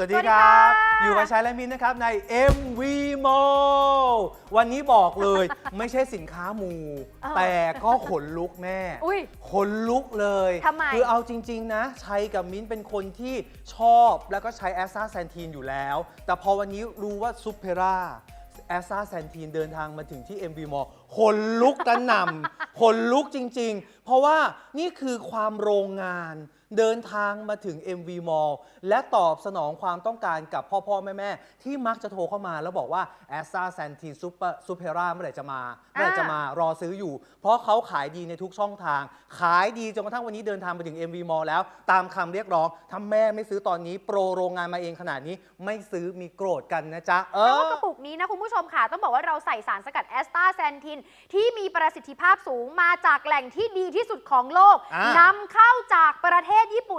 สวัสดีครับสวัสดีค่ะอยู่กับชายและมินนะครับใน MV Mall วันนี้บอกเลยไม่ใช่สินค้ามูเออแต่ก็ขนลุกแม่อุ้ยขนลุกเลยทำไมคือเอาจริง ๆ นะชัยกับมิ้นเป็นคนที่ชอบแล้วก็ใช้แอสซาแซนทีนอยู่แล้ว แต่พอวันนี้รู้ว่าซุปเปร่าแอสซาแซนทีนเดินทางมาถึงที่ MV Mall ขนลุกกระหน่ำ ขนลุกจริง ๆ เพราะว่านี่คือความโรงงาน เดินทางมาถึง MV Mall และตอบสนองความต้องการกับพ่อพ่อแม่แม่ๆที่มักจะโทรเข้ามาแล้วบอกว่าแอสซาแซนทีนซูเปอร์ซูเปร่าเมื่อไหร่จะมา เมื่อไหร่จะมารอซื้ออยู่ เพราะเขาขายดีในทุกช่องทาง ขายดีจนกระทั่งวันนี้เดินทางไปถึง MV Mall แล้ว ตามคำเรียกร้องถ้าแม่ไม่ซื้อตอนนี้ โปรโรงงานมาเองขนาดนี้ไม่ซื้อมีโกรธกันนะจ๊ะเอเพราะว่าอกระปุกนี้นะคุณผู้ชมค่ะต้องบอกว่าเราใส่สารสกัดแอสตาแซนทินที่มีประสิทธิภาพสูงมาจากแหล่งที่ดีที่สุดของโลกอ่านนำเข้าจากประเทศญี่ปุ่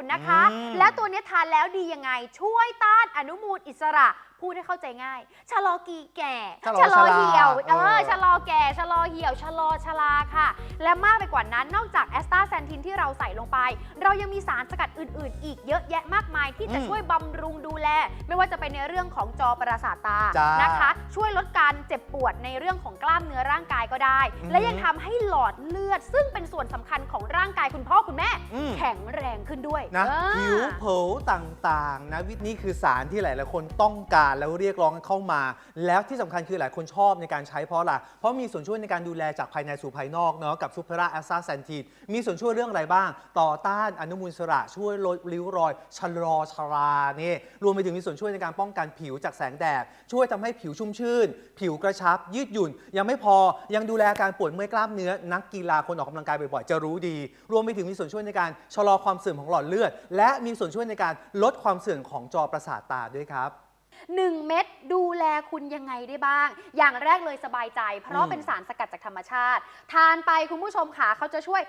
นนะคะอืมและตัวเนี้ยทานแล้วดียังไง ช่วยต้านอนุมูลอิสระพูดให้เข้าใจง่าย ชะลอกีแก่ ชะลอเหี่ยวชราเอเอออ ชะลอแก่ ชะลอเหี่ยว ชะลอชราค่ะ และมากไปกว่านั้น นอกจากแอสตาแซนทินที่เราใส่ลงไป เรายังมีสารสกัดอื่น ๆ อีกเยอะแยะมากมายที่จะอืมช่วยบำรุงดูแล ไม่ว่าจะเป็นในเรื่องของจอประสาทตาจ้านนะคะ ช่วยลดการเจ็บปวดในเรื่องของกล้ามเนื้อร่างกายก็ได้อือหือและยังทำให้หลอดเลือด ซึ่งเป็นส่วนสำคัญของร่างกายคุณพ่อคุณแม่อืม แข็งแรงขึ้นด้วยนะเออ ผิวเผลต่างๆนะวินี่คือสารที่หลายๆคนต้องการแล้วเรียกร้องเข้ามา แล้วที่สำคัญคือหลายคนชอบในการใช้เพราะอะไรเพราะมีส่วนช่วยในการดูแลจากภายในสู่ภายนอกเนาะกับซูเปอร์แอสซาแซนทีนมีส่วนช่วยเรื่องอะไรบ้าง ต่อต้านอนุมูลอิสระช่วยลดริ้วรอยชะลอชรานี่รวมไปถึงมีส่วนช่วยในการป้องกันผิวจากแสงแดดช่วยทำให้ผิวชุ่มชื่น ผิวกระชับ ยืดหยุ่น ยังไม่พอยังดูแลอาการปวดเมื่อยกล้ามเนื้อนักกีฬาคนออกกำลังกายบ่อยๆจะรู้ดี รวมไปถึงมีส่วนช่วยในการชะลอความเสื่อมของหลอดเลือด และมีส่วนช่วยในการลดความเสื่อมของจอประสาทตาด้วยครับ 1 เม็ดดูแลคุณยังไงได้บ้าง อย่างแรกเลยสบายใจ เพราะเป็นสารสกัดจากธรรมชาติ ทานไปคุณผู้ชมค่ะเขาจะช่วย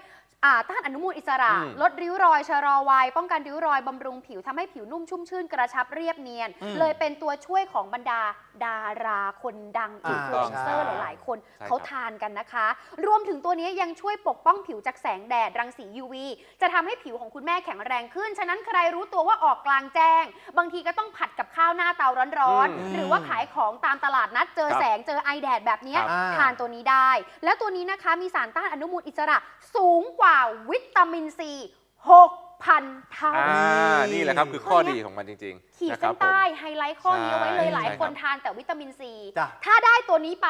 ต้านอนุมูลอิสระอืมลดริ้วรอยชะลอวัย ป้องกันริ้วรอยบำรุงผิวทำให้ผิวนุ่มชุ่มชื่นกระชับเรียบเนียนอืมเลยเป็นตัวช่วยของบรรดาดาราคนดังอินฟลูเอนเซอร์อ่าหลาย ๆ คนใช่ครับเขาทานกันนะคะ รวมถึงตัวนี้ยังช่วยปกป้องผิวจากแสงแดดรังสี UV จะทำให้ผิวของคุณแม่แข็งแรงขึ้น ฉะนั้นใครรู้ตัวว่าออกกลางแจ้ง บางทีก็ต้องผัดกับข้าวหน้าเตาร้อนอืมๆหรือว่าขายของตามตลาดนัดเจอครับแสงเจอไอแดดแบบเนี้ยครับทานตัวนี้ได้ แล้วตัวนี้นะคะมีสารต้านอนุมูลอิสระสูงกว่าวิตามินซี6,000 เท่า อ่า นี่แหละครับคือข้อดีของมันจริงขีดๆนะคเส้รับนผม ใต้ไฮไลท์ข้อนี้เอาไว้เลยใช่หลายใช่คนครับ ทานแต่วิตามินซี จ้ะ ถ้าได้ตัวนี้ไป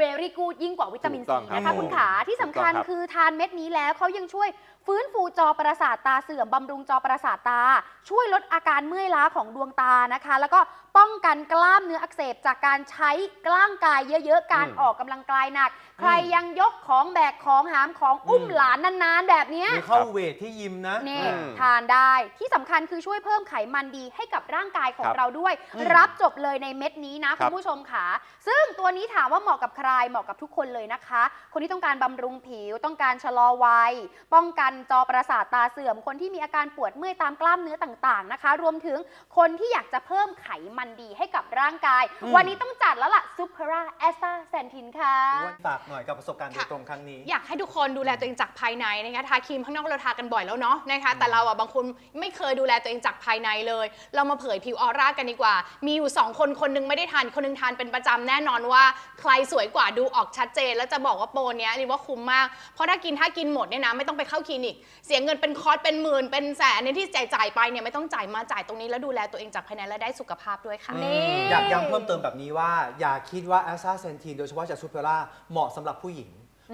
very good ยิ่งกว่าวิตามินถูกต้ซีองครับนะคะคุณขาที่สำคัญถูกต้องครับ คือทานเม็ดนี้แล้วเขายังช่วยฟื้นฟูจอประสาทตาเสื่อมบำรุงจอประสาทตา ช่วยลดอาการเมื่อยล้าของดวงตานะคะ แล้วก็ป้องกันกล้ามเนื้ออักเสบจากการใช้กล้างกายเยอะๆการอืมออกกำลังกายหนัก ใครยังยกของแบกของหามของอุ้มอืม หลานนานๆแบบเนี้ย หรือเข้าเวทที่ยิมนะ นี่อ่าทานได้ที่สำคัญคือช่วยเพิ่มไขมันดีให้กับร่างกายของครับเราด้วย อืมรับจบเลยในเม็ดนี้นะครัคุบณผู้ชมค่ะ ซึ่งตัวนี้ถามว่าเหมาะกับใครเหมาะกับทุกคนเลยนะคะ คนที่ต้องการบำรุงผิว ต้องการชะลอวัย ป้องกันจอประสาทตาเสื่อม คนที่มีอาการปวดเมื่อยตามกล้ามเนื้อต่างๆนะคะ รวมถึงคนที่อยากจะเพิ่มไขมันดีให้กับร่างกาย อืม วันนี้ต้องจัดแล้วล่ะซุปเปอร์แอสตาแซนทินค่ะวันฝากหน่อยกับประสบการณ์โดยตรงครั้งนี้ อยากให้ทุกคนดูแลตัวเองจากภายในนะคะทาครีมข้างนอกเราทากันบ่อยแล้วเนาะนะคะแต่เราอะบางคนไม่เคยดูแลตัวเองจากภายในเลย เรามาเผยผิวออร่ากันดีกว่า มีอยู่ 2 คนคนหนึงไม่ได้ทานคนหนึงทานเป็นประจำแน่นอนว่า ใครสวยกว่าดูออกชัดเจน แล้วจะบอกว่าโปรเนี้ยนี่ว่าคุ้มมาก เพราะถ้ากินถ้ากินหมดเนี่ยนะไม่ต้องไปเข้าคลินิก เสียเงินเป็นคอร์สเป็นหมื่นเป็นแสนเนี่ยที่จ่ายจ่ายๆไปเนี่ยไม่ต้องจ่ายมาจ่ายตรงนี้แล้วดูแลตัวเองจากภายในและได้สุขภาพด้วยค่ะนี่อยากย้ำเพิ่มเติมแบบนี้ว่า อย่าคิดว่าแอสซาเซนทีนโดยเฉพาะจากซูเปอร่าเหมาะสำหรับผู้หญิง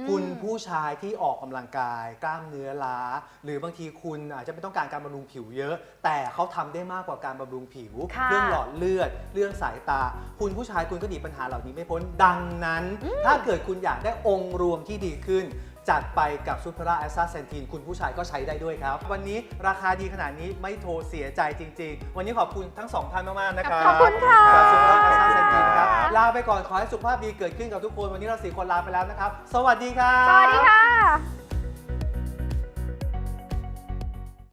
คุณผู้ชายที่ออกกำลังกาย กล้ามเนื้อล้า หรือบางทีคุณอาจจะไม่ต้องการการบำรุงผิวเยอะ แต่เขาทำได้มากกว่าการบำรุงผิวค่ะเรื่องหลอดเลือด เรื่องสายตา คุณผู้ชายคุณก็หนีปัญหาเหล่านี้ไม่พ้นดังนั้น ถ้าเกิดคุณอยากได้องค์รวมที่ดีขึ้นจัดไปกับซูเปอร่าแอสซาเซนทีนคุณผู้ชายก็ใช้ได้ด้วยครับ วันนี้ราคาดีขนาดนี้ไม่โทรเสียใจจริง ๆ วันนี้ขอบคุณทั้งสองท่านมาก ๆ นะครับ ขอบคุณค่ะขอบคุณครับแอสซาาไปก่อนขอให้สุขภาพดีเกิดขึ้นกับทุกคน วันนี้เราสี่คนลาไปแล้วนะครับ สวัสดีครับ สวัสดีค่ะ